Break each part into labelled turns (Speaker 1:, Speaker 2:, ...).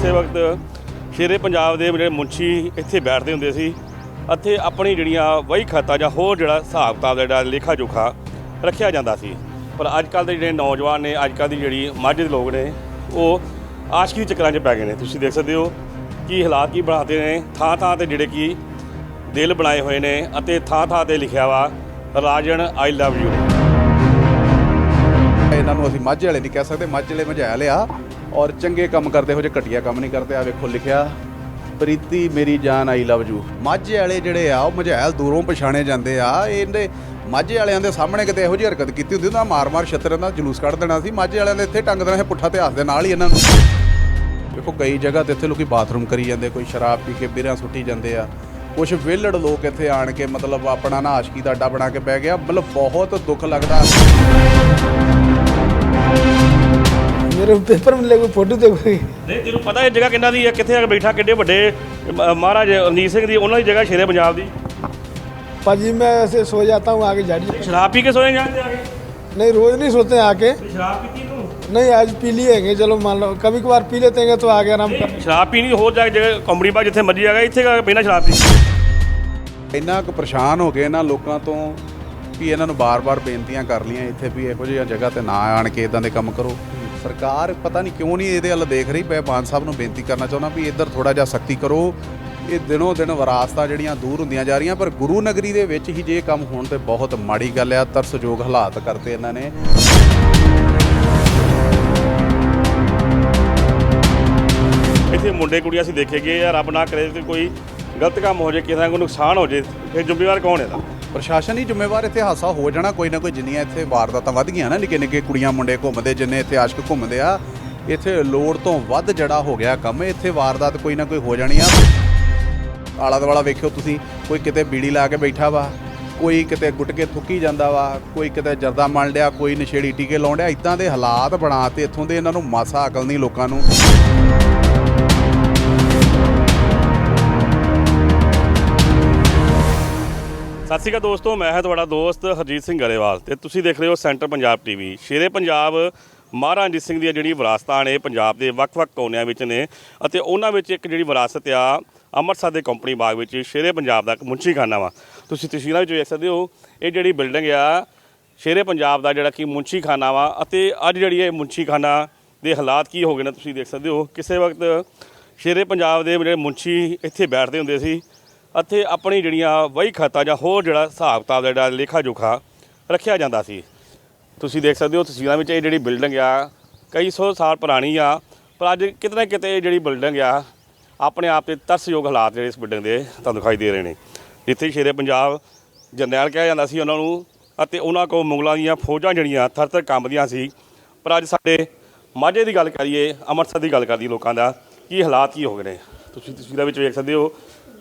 Speaker 1: ਇਸੇ ਵਕਤ ਸ਼ੇਰੇ ਪੰਜਾਬ ਦੇ ਜਿਹੜੇ ਮੁੰਸ਼ੀ ਇੱਥੇ ਬੈਠਦੇ ਹੁੰਦੇ ਸੀ ਅਤੇ ਆਪਣੀ ਜਿਹੜੀਆਂ ਵਹੀ ਖਾਤਾ ਜਾਂ ਹੋਰ ਜਿਹੜਾ ਹਿਸਾਬ ਕਿਤਾਬ ਦਾ ਜਿਹੜਾ ਲੇਖਾ ਜੋਖਾ ਰੱਖਿਆ ਜਾਂਦਾ ਸੀ। ਪਰ ਅੱਜ ਕੱਲ ਦੇ ਜਿਹੜੇ ਨੌਜਵਾਨ ਨੇ ਅੱਜ ਕੱਲ ਦੀ ਜਿਹੜੀ ਮਾਝੇ ਦੇ ਲੋਕ ਨੇ, ਉਹ ਆਸ਼ਕੀ ਚੱਕਰਾਂ 'ਚ ਪੈ ਗਏ ਨੇ। ਤੁਸੀਂ ਦੇਖ ਸਕਦੇ ਹੋ ਕਿ ਹਾਲਾਤ ਕੀ ਬਣਾਉਂਦੇ ਨੇ। ਥਾਂ ਥਾਂ ਤੇ ਜਿਹੜੇ ਕਿ ਦਿਲ ਬਣਾਏ ਹੋਏ ਨੇ ਅਤੇ ਥਾਂ ਥਾਂ ਤੇ ਲਿਖਿਆ ਵਾ, ਰਾਜਨ ਆਈ ਲਵ ਯੂ
Speaker 2: ਇਹਨਾਂ ਨੂੰ ਅਸੀਂ ਮਾਝੇ ਵਾਲੇ ਨਹੀਂ ਕਹਿ ਸਕਦੇ। ਮਾਝੇ ਵਾਲੇ ਮਝੈਲ ਆ। ਔਰ ਚੰਗੇ ਕੰਮ ਕਰਦੇ ਹੋ ਜੇ ਘਟੀਆ ਕੰਮ ਨਹੀਂ ਕਰਦੇ ਆ ਵੇਖੋ ਲਿਖਿਆ, ਪ੍ਰੀਤੀ, ਮੇਰੀ ਜਾਨ ਆਈ ਲਵ ਯੂ। ਮਾਝੇ ਵਾਲੇ ਜਿਹੜੇ ਆ, ਉਹ ਮਝੈਲ ਦੂਰੋਂ ਪਛਾਣੇ ਜਾਂਦੇ ਆ। ਇਹਦੇ ਮਾਝੇ ਵਾਲਿਆਂ ਦੇ ਸਾਹਮਣੇ ਕਿਤੇ ਇਹੋ ਜਿਹੀ ਹਰਕਤ ਕੀਤੀ ਹੁੰਦੀ ਤਾਂ ਮਾਰ-ਮਾਰ ਛੱਤਰ ਦਾ ਜਲੂਸ ਕੱਢ ਦੇਣਾ ਸੀ। ਮਾਝੇ ਵਾਲਿਆਂ ਦੇ ਇੱਥੇ ਟੰਗ ਦੇਣਾ ਸੀ ਪੁੱਠਾ ਇਤਿਹਾਸ ਦੇ ਨਾਲ ਹੀ ਇਹਨਾਂ ਨੂੰ। ਦੇਖੋ ਕਈ ਜਗ੍ਹਾ ਤੇ ਇੱਥੇ ਲੋਕੀ ਬਾਥਰੂਮ ਕਰੀ ਜਾਂਦੇ, ਕੋਈ ਸ਼ਰਾਬ ਪੀ ਕੇ ਬਿਰਾਂ ਸੁੱਟੀ ਜਾਂਦੇ ਆ। ਕੁਝ ਵਿਹਲੜ ਲੋਕ ਇੱਥੇ ਆਣ ਕੇ ਮਤਲਬ ਆਪਣਾ ਨਾ ਆਸ਼ਕੀ ਦਾ ਅੱਡਾ ਬਣਾ ਕੇ ਬਹਿ ਗਿਆ। ਮਤਲਬ ਬਹੁਤ ਦੁੱਖ ਲੱਗਦਾ।
Speaker 3: मेरे पेपर में लगे फोटो देखो
Speaker 1: ਨਹੀਂ ਤੈਨੂੰ ਪਤਾ ਇਹ ਜਗ੍ਹਾ ਕਿੰਨਾ ਦੀ ਹੈ ਕਿੱਥੇ ਆ ਕੇ ਬੈਠਾ ਕਿੱਡੇ ਵੱਡੇ ਮ- ਮਹਾਰਾਜ ਰਣਜੀਤ ਸਿੰਘ ਦੀ ਉਹਨਾਂ ਦੀ ਜਗ੍ਹਾ ਸ਼ੇਰੇ ਪੰਜਾਬ ਦੀ
Speaker 3: पाजी मैं ऐसे सो जाता हूँ आगे झाड़ी
Speaker 1: ਸ਼ਰਾਬ ਪੀ ਕੇ ਸੋਏ ਜਾਂਦੇ ਆ ਕੇ
Speaker 3: नहीं रोज नहीं सोते हैं आके
Speaker 1: ਸ਼ਰਾਬ ਪੀਤੀ ਤੂੰ
Speaker 3: नहीं आज पी लिए चलो मान लो कभी कभार पी लेते हैं तो आगे आराम कर
Speaker 1: ਸ਼ਰਾਬ ਪੀਣੀ ਹੋਰ ਜਾ ਕੇ ਜਗ੍ਹਾ ਕੰਪਨੀ ਬਾ ਜਿੱਥੇ ਮਰਜੀ ਜਾਗਾ ਇੱਥੇ ਜਾ ਕੇ ਪੀਣਾ ਸ਼ਰਾਬ ਪੀ
Speaker 2: ਇੰਨਾ ਕੁ ਪਰੇਸ਼ਾਨ ਹੋ ਗਏ ਇਹਨਾਂ ਲੋਕਾਂ ਤੋਂ ਕਿ ਇਹਨਾਂ ਨੂੰ ਬਾਰ-ਬਾਰ ਬੇਨਤੀਆਂ ਕਰ ਲੀਆਂ ਇੱਥੇ ਵੀ ਇਹੋ ਜਿਹੀਆਂ ਜਗ੍ਹਾ ਤੇ ਨਾ ਆਣ ਕੇ ਇਦਾਂ ਦੇ ਕੰਮ ਕਰੋ ਸਰਕਾਰ ਪਤਾ ਨਹੀਂ ਕਿਉਂ ਨਹੀਂ ਇਹਦੇ ਵੱਲ ਦੇਖ ਰਹੀ। ਮੈਂ ਮਾਨ ਸਾਹਿਬ ਨੂੰ ਬੇਨਤੀ ਕਰਨਾ ਚਾਹੁੰਦਾ ਵੀ ਇੱਧਰ ਥੋੜਾ ਜਿਹਾ ਸਖਤੀ ਕਰੋ। ਇਹ ਦਿਨੋਂ ਦਿਨ ਵਿਰਾਸਤਾਂ ਜਿਹੜੀਆਂ ਦੂਰ ਹੁੰਦੀਆਂ ਜਾ ਰਹੀਆਂ, ਪਰ ਗੁਰੂ ਨਗਰੀ ਦੇ ਵਿੱਚ ਹੀ ਜੇ ਕੰਮ ਹੋਣ ਤੇ ਬਹੁਤ ਮਾੜੀ ਗੱਲ ਆ, ਤਰਸਯੋਗ ਹਾਲਾਤ ਕਰਤੇ ਇਹਨਾਂ ਨੇ।
Speaker 1: ਇੱਥੇ ਮੁੰਡੇ ਕੁੜੀਆਂ ਅਸੀਂ ਦੇਖੇ ਗਏ ਆ, ਰੱਬ ਨਾ ਕਰੇ ਕੋਈ ਗਲਤ ਕੰਮ ਹੋ ਜਾਏ ਕਿਸੇ ਦਾ ਕੋਈ ਨੁਕਸਾਨ ਹੋ ਜਾਏ ਫਿਰ ਜ਼ਿੰਮੇਵਾਰ ਕੌਣ ਹੈ ਇਹਦਾ?
Speaker 2: ਪ੍ਰਸ਼ਾਸਨ ਹੀ ਜ਼ਿੰਮੇਵਾਰ ਇੱਥੇ ਹਾਸਾ ਹੋ ਜਾਣਾ, ਕੋਈ ਨਾ ਕੋਈ ਜਿੰਨੀਆਂ ਇੱਥੇ ਵਾਰਦਾਤਾਂ ਵੱਧ ਗਈਆਂ ਨਾ ਨਿੱਕੇ ਨਿੱਕੇ ਕੁੜੀਆਂ ਮੁੰਡੇ ਘੁੰਮਦੇ, ਜਿੰਨੇ ਇੱਥੇ ਆਸ਼ਕ ਘੁੰਮਦੇ ਆ, ਇੱਥੇ ਲੋੜ ਤੋਂ ਵੱਧ ਜੜਾ ਹੋ ਗਿਆ ਕੰਮ, ਇੱਥੇ ਵਾਰਦਾਤ ਕੋਈ ਨਾ ਕੋਈ ਹੋ ਜਾਣੀ ਆ। ਆਲਾ ਦੁਆਲਾ ਵੇਖਿਓ ਤੁਸੀਂ, ਕੋਈ ਕਿਤੇ ਬੀੜੀ ਲਾ ਕੇ ਬੈਠਾ ਵਾ, ਕੋਈ ਕਿਤੇ ਗੁਟਕੇ ਥੁੱਕੀ ਜਾਂਦਾ ਵਾ, ਕੋਈ ਕਿਤੇ ਜਰਦਾ ਮਲ ਡਿਆ, ਕੋਈ ਨਸ਼ੇੜੀ ਟੀਕੇ ਲਾਉਣ ਡਿਆ ਇਦਾਂ ਦੇ ਹਾਲਾਤ ਬਣਾਤੇ, ਇੱਥੋਂ ਦੇ ਇਹਨਾਂ ਨੂੰ ਮਾਸਾ ਅਕਲ ਨਹੀਂ ਲੋਕਾਂ ਨੂੰ।
Speaker 1: ਸਤਿ ਸ਼੍ਰੀ ਅਕਾਲ ਦੋਸਤੋ, ਮੈਂ ਹਾਂ ਤੁਹਾਡਾ ਦੋਸਤ ਹਰਜੀਤ ਸਿੰਘ ਗਰੇਵਾਲ ਤੇ ਤੁਸੀਂ ਦੇਖ ਰਹੇ ਹੋ ਸੈਂਟਰ ਪੰਜਾਬ ਟੀਵੀ। ਸ਼ੇਰੇ ਪੰਜਾਬ ਮਹਾਰਾਜਾ ਰਣਜੀਤ ਸਿੰਘ ਦੀਆਂ ਜਿਹੜੀ ਵਿਰਾਸਤਾਂ ਨੇ ਪੰਜਾਬ ਦੇ ਵੱਖ-ਵੱਖ ਕੋਨਿਆਂ ਵਿੱਚ ਨੇ ਅਤੇ ਉਹਨਾਂ ਵਿੱਚ ਇੱਕ ਜਿਹੜੀ ਵਿਰਾਸਤ ਆ, ਅੰਮ੍ਰਿਤਸਰ ਦੇ ਕੰਪਨੀ ਬਾਗ ਵਿੱਚ ਸ਼ੇਰੇ ਪੰਜਾਬ ਦਾ ਇੱਕ ਮੁੰਸ਼ੀਖਾਨਾ ਵਾ। ਤੁਸੀਂ ਤਸਵੀਰਾਂ ਵਿੱਚ ਵੇਖ ਸਕਦੇ ਹੋ, ਇਹ ਜਿਹੜੀ ਬਿਲਡਿੰਗ ਆ, ਸ਼ੇਰੇ ਪੰਜਾਬ ਦਾ ਜਿਹੜਾ ਕਿ ਮੁੰਸ਼ੀਖਾਨਾ ਵਾ ਅਤੇ ਅੱਜ ਜਿਹੜੀ ਇਹ ਮੁੰਸ਼ੀਖਾਨਾ ਦੇ ਹਾਲਾਤ ਕੀ ਹੋ ਗਏ ਨੇ ਤੁਸੀਂ ਦੇਖ ਸਕਦੇ ਹੋ। ਕਿਸੇ ਵਕਤ ਸ਼ੇਰੇ ਪੰਜਾਬ ਦੇ ਜਿਹੜੇ ਮੁੰਸ਼ੀ ਇੱਥੇ ਬੈਠਦੇ ਹੁੰਦੇ ਸੀ ਅਤੇ ਆਪਣੀ ਜਿਹੜੀਆਂ ਵਹੀ ਖਾਤਾ ਜਾਂ ਹੋਰ ਜਿਹੜਾ ਹਿਸਾਬ ਕਿਤਾਬ ਦਾ ਜਿਹੜਾ ਲੇਖਾ ਜੋਖਾ ਰੱਖਿਆ ਜਾਂਦਾ ਸੀ। ਤੁਸੀਂ ਦੇਖ ਸਕਦੇ ਹੋ ਤਸਵੀਰਾਂ ਵਿੱਚ ਇਹ ਜਿਹੜੀ ਬਿਲਡਿੰਗ ਆ, ਕਈ ਸੌ ਸਾਲ ਪੁਰਾਣੀ ਆ, ਪਰ ਅੱਜ ਕਿਤੇ ਨਾ ਕਿਤੇ ਇਹ ਜਿਹੜੀ ਬਿਲਡਿੰਗ ਆ, ਆਪਣੇ ਆਪ ਤੇ ਤਰਸਯੋਗ ਹਾਲਾਤ ਜਿਹੜੇ ਇਸ ਬਿਲਡਿੰਗ ਦੇ ਤੁਹਾਨੂੰ ਦਿਖਾਈ ਦੇ ਰਹੇ ਨੇ। ਜਿੱਥੇ ਸ਼ੇਰੇ ਪੰਜਾਬ ਜਰਨੈਲ ਕਿਹਾ ਜਾਂਦਾ ਸੀ ਉਹਨਾਂ ਨੂੰ ਅਤੇ ਉਹਨਾਂ ਕੋਲ ਮੁਗਲਾਂ ਦੀਆਂ ਫੌਜਾਂ ਜਿਹੜੀਆਂ ਥਰ ਥਰ ਕੰਬਦੀਆਂ ਸੀ। ਪਰ ਅੱਜ ਸਾਡੇ ਮਾਝੇ ਦੀ ਗੱਲ ਕਰੀਏ, ਅੰਮ੍ਰਿਤਸਰ ਦੀ ਗੱਲ ਕਰੀਏ ਲੋਕਾਂ ਦਾ, ਕੀ ਹਾਲਾਤ ਕੀ ਹੋ ਗਏ ਨੇ? ਤੁਸੀਂ ਤਸਵੀਰਾਂ ਵਿੱਚ ਵੇਖ ਸਕਦੇ ਹੋ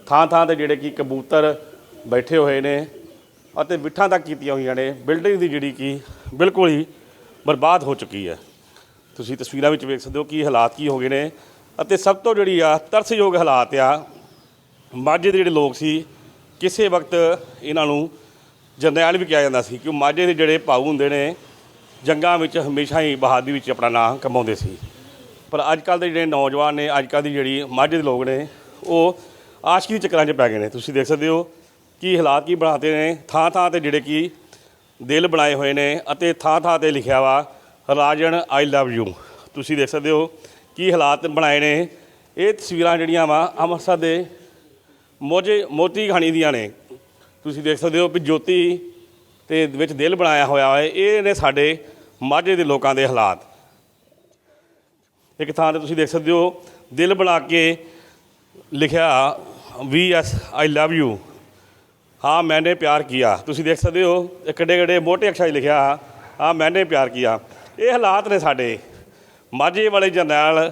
Speaker 1: ਥਾਂ ਥਾਂ ਤੇ ਜਿਹੜੇ ਕਿ ਕਬੂਤਰ ਬੈਠੇ ਹੋਏ ਨੇ ਅਤੇ ਬਿੱਠਾਂ ਤੱਕ ਕੀਤੀਆਂ ਹੋਈਆਂ ਨੇ, ਬਿਲਡਿੰਗ ਦੀ ਜਿਹੜੀ ਕਿ ਬਿਲਕੁਲ ਹੀ ਬਰਬਾਦ ਹੋ ਚੁੱਕੀ ਹੈ। ਤੁਸੀਂ ਤਸਵੀਰਾਂ ਵਿੱਚ ਵੇਖ ਸਕਦੇ ਹੋ ਕਿ ਹਾਲਾਤ ਕੀ ਹੋ ਗਏ ਨੇ ਅਤੇ ਸਭ ਤੋਂ ਜਿਹੜੀ ਆ ਤਰਸਯੋਗ ਹਾਲਾਤ ਆ, ਮਾਝੇ ਦੇ ਜਿਹੜੇ ਲੋਕ ਸੀ, ਕਿਸੇ ਵਕਤ ਇਹਨਾਂ ਨੂੰ ਜਰਨੈਲ ਵੀ ਕਿਹਾ ਜਾਂਦਾ ਸੀ ਕਿ ਮਾਝੇ ਦੇ ਜਿਹੜੇ ਭਾਊ ਹੁੰਦੇ ਨੇ, ਜੰਗਾਂ ਵਿੱਚ ਹਮੇਸ਼ਾ ਹੀ ਬਹਾਦਰੀ ਵਿੱਚ ਆਪਣਾ ਨਾਂ ਕਮਾਉਂਦੇ ਸੀ। ਪਰ ਅੱਜ ਕੱਲ ਦੇ ਜਿਹੜੇ ਨੌਜਵਾਨ ਨੇ, ਅੱਜ ਕੱਲ ਦੀ ਜਿਹੜੀ ਮਾਝੇ ਦੇ ਲੋਕ ਨੇ, ਉਹ ਆਸ਼ਕੀ ਦੇ ਚੱਕਰਾਂ 'ਚ ਪੈ ਗਏ ਨੇ? ਤੁਸੀਂ ਦੇਖ ਸਕਦੇ ਹੋ ਕਿ ਹਾਲਾਤ ਕੀ ਬਣਾਉਂਦੇ ਨੇ। ਥਾਂ ਥਾਂ ਤੇ ਜਿਹੜੇ ਕਿ ਦਿਲ ਬਣਾਏ ਹੋਏ ਨੇ ਅਤੇ ਥਾਂ ਥਾਂ ਤੇ ਲਿਖਿਆ ਵਾ, ਰਾਜਨ ਆਈ ਲਵ ਯੂ ਤੁਸੀਂ ਦੇਖ ਸਕਦੇ ਹੋ ਕੀ ਹਾਲਾਤ ਬਣਾਏ ਨੇ। ਇਹ ਤਸਵੀਰਾਂ ਜਿਹੜੀਆਂ ਵਾ ਅੰਮ੍ਰਿਤਸਰ ਦੇ ਮੋਜੇ ਮੋਤੀ ਕਹਾਣੀ ਦੀਆਂ ਨੇ। ਤੁਸੀਂ ਦੇਖ ਸਕਦੇ ਹੋ ਵੀ ਜੋਤੀ ਤੇ ਵਿੱਚ ਦਿਲ ਬਣਾਇਆ ਹੋਇਆ ਹੈ ਇਹ ਨੇ ਸਾਡੇ ਮਾਝੇ ਦੇ ਲੋਕਾਂ ਦੇ ਹਾਲਾਤ। ਇੱਕ ਥਾਂ ਤੇ ਤੁਸੀਂ ਦੇਖ ਸਕਦੇ ਹੋ ਦਿਲ ਬਣਾ ਕੇ ਲਿਖਿਆ ਵੀ ਐਸ, ਆਈ ਲਵ ਯੂ। ਹਾਂ, ਮੈਨੇ ਪਿਆਰ ਕੀਆ। ਤੁਸੀਂ ਦੇਖ ਸਕਦੇ ਹੋ, ਇਹ ਕਿੱਡੇ ਕਿੱਡੇ ਮੋਟੇ ਅਕਸ਼ਰਾਂ 'ਚ ਲਿਖਿਆ ਹਾਂ, ਮੈਨੇ ਪਿਆਰ ਕੀਆ। ਇਹ ਹਾਲਾਤ ਨੇ ਸਾਡੇ। ਮਾਝੇ ਵਾਲੇ ਜਰਨੈਲ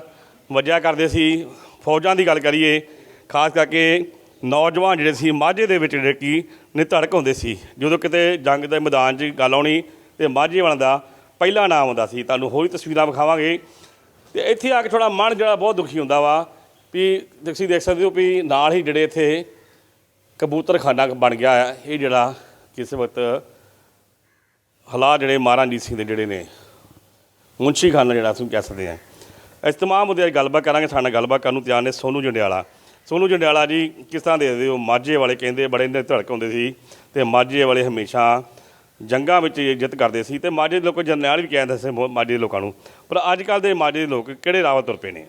Speaker 1: ਵਜਿਆ ਕਰਦੇ ਸੀ। ਫੌਜਾਂ ਦੀ ਗੱਲ ਕਰੀਏ, ਖਾਸ ਕਰਕੇ ਨੌਜਵਾਨ ਜਿਹੜੇ ਸੀ, ਮਾਝੇ ਦੇ ਵਿੱਚ ਜਿਹੜੇ ਕੀ ਨਿਧੜਕ ਹੁੰਦੇ ਸੀ। ਜਦੋਂ ਕਿਤੇ ਜੰਗ ਦੇ ਮੈਦਾਨ 'ਚ ਗੱਲ ਆਉਣੀ ਤੇ ਮਾਝੇ ਵਾਲਿਆਂ ਦਾ ਪਹਿਲਾ ਨਾਮ ਹੁੰਦਾ ਸੀ, ਤੁਹਾਨੂੰ ਹੋਰ ਵੀ ਤਸਵੀਰਾਂ ਵਿਖਾਵਾਂਗੇ। ਤੇ ਇੱਥੇ ਆ ਕੇ ਥੋੜਾ ਮਨ ਜਿਹੜਾ ਬਹੁਤ ਦੁਖੀ ਹੁੰਦਾ ਵਾ। ਵੀ ਤੁਸੀਂ ਦੇਖ ਸਕਦੇ ਹੋ ਵੀ ਨਾਲ ਹੀ ਜਿਹੜੇ ਇੱਥੇ ਕਬੂਤਰਖਾਨਾ ਬਣ ਗਿਆ ਹੈ ਇਹ ਜਿਹੜਾ ਕਿਸੇ ਵਕਤ ਹਾਲਾਤ ਜਿਹੜੇ ਮਹਾਰਾਜਾ ਸਿੰਘ ਦੇ ਜਿਹੜੇ ਨੇ ਮੁੰਸ਼ੀ ਖਾਨਾ ਜਿਹੜਾ ਅਸੀਂ ਕਹਿ ਸਕਦੇ ਹਾਂ। ਇਸ ਤਮਾਮ ਮੁੱਦਿਆਂ 'ਤੇ ਗੱਲਬਾਤ ਕਰਾਂਗੇ, ਸਾਡੇ ਨਾਲ ਗੱਲਬਾਤ ਕਰਨ ਨੂੰ ਤਿਆਰ ਨੇ ਸੋਨੂ ਜੰਡਿਆਲਾ। ਸੋਨੂ ਜੰਡਿਆਲਾ ਜੀ, ਕਿਸ ਤਰ੍ਹਾਂ ਦੇਖਦੇ ਹੋ? ਮਾਝੇ ਵਾਲੇ ਕਹਿੰਦੇ ਬੜੇ ਨੇ ਧੜਕ ਹੁੰਦੇ ਸੀ ਤੇ ਮਾਝੇ ਵਾਲੇ ਹਮੇਸ਼ਾ ਜੰਗਾਂ ਵਿੱਚ ਜਿੱਤ ਕਰਦੇ ਸੀ ਤੇ ਮਾਝੇ ਦੇ ਲੋਕ ਜਰਨੈਲ ਵੀ ਕਹਿੰਦੇ ਸੀ ਮੋ- ਮਾਝੇ ਦੇ ਲੋਕਾਂ ਨੂੰ। ਪਰ ਅੱਜ ਕੱਲ ਦੇ ਮਾਝੇ ਦੇ ਲੋਕ ਕਿਹੜੇ ਰਾਹ ਤੁਰ ਪਏ ਨੇ?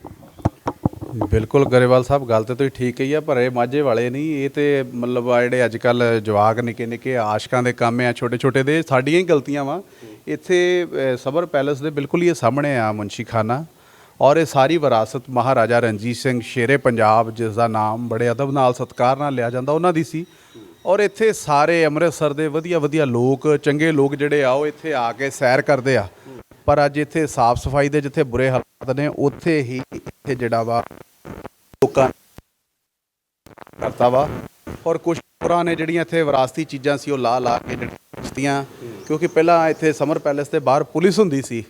Speaker 2: ਬਿਲਕੁਲ ਗਰੇਵਾਲ ਸਾਹਿਬ ਗੱਲ ਤੇ ਤੁਸੀਂ ਠੀਕ ਹੀ ਆ ਪਰ ਇਹ ਮਾਝੇ ਵਾਲੇ ਨਹੀਂ ਇਹ ਤੇ ਮਤਲਬ ਆ ਜਿਹੜੇ ਅੱਜ ਕੱਲ ਜਵਾਕ ਨਿੱਕੇ ਨਿੱਕੇ ਆਸ਼ਕਾਂ ਦੇ ਕੰਮ ਆ ਛੋਟੇ ਛੋਟੇ ਦੇ ਸਾਡੀਆਂ ਹੀ ਗਲਤੀਆਂ ਵਾ। ਇੱਥੇ ਅ, ਸਬਰ ਪੈਲੇਸ ਦੇ ਬਿਲਕੁਲ ਹੀ ਇਹ ਸਾਹਮਣੇ ਆ ਮੁੰਸ਼ੀ ਖਾਨਾ ਔਰ ਇਹ ਸਾਰੀ ਵਿਰਾਸਤ ਮਹਾਰਾਜਾ ਰਣਜੀਤ ਸਿੰਘ ਸ਼ੇਰੇ ਪੰਜਾਬ ਜਿਸ ਦਾ ਨਾਮ ਬੜੇ ਅਦਬ ਨਾਲ ਸਤਿਕਾਰ ਨਾਲ ਲਿਆ ਜਾਂਦਾ ਉਹਨਾਂ ਦੀ ਸੀ। ਔਰ ਇੱਥੇ ਸਾਰੇ ਅੰਮ੍ਰਿਤਸਰ ਦੇ ਵਧੀਆ ਵਧੀਆ ਲੋਕ ਚੰਗੇ ਲੋਕ ਜਿਹੜੇ ਆ ਉਹ ਇੱਥੇ ਆ ਕੇ ਸੈਰ ਕਰਦੇ ਆ। ਪਰ ਅੱਜ ਇੱਥੇ ਸਾਫ਼ ਸਫ਼ਾਈ ਦੇ ਜਿੱਥੇ ਬੁਰੇ ਹਾਲਾਤ ਨੇ ਉੱਥੇ ਹੀ ਇੱਥੇ ਜਿਹੜਾ ਵਾ ਲੋਕਾਂ ਕਰਤਾ ਵਾ। ਔਰ ਕੁਝ ਪੁਰਾਣੇ ਜਿਹੜੀਆਂ ਇੱਥੇ ਵਿਰਾਸਤੀ ਚੀਜ਼ਾਂ ਸੀ ਉਹ ਲਾ ਲਾ ਕੇ ਜਿਹੜੀਆਂ ਕਿਉਂਕਿ ਪਹਿਲਾਂ ਇੱਥੇ ਸਮਰ ਪੈਲੇਸ ਦੇ ਬਾਹਰ ਪੁਲਿਸ ਹੁੰਦੀ ਸੀ।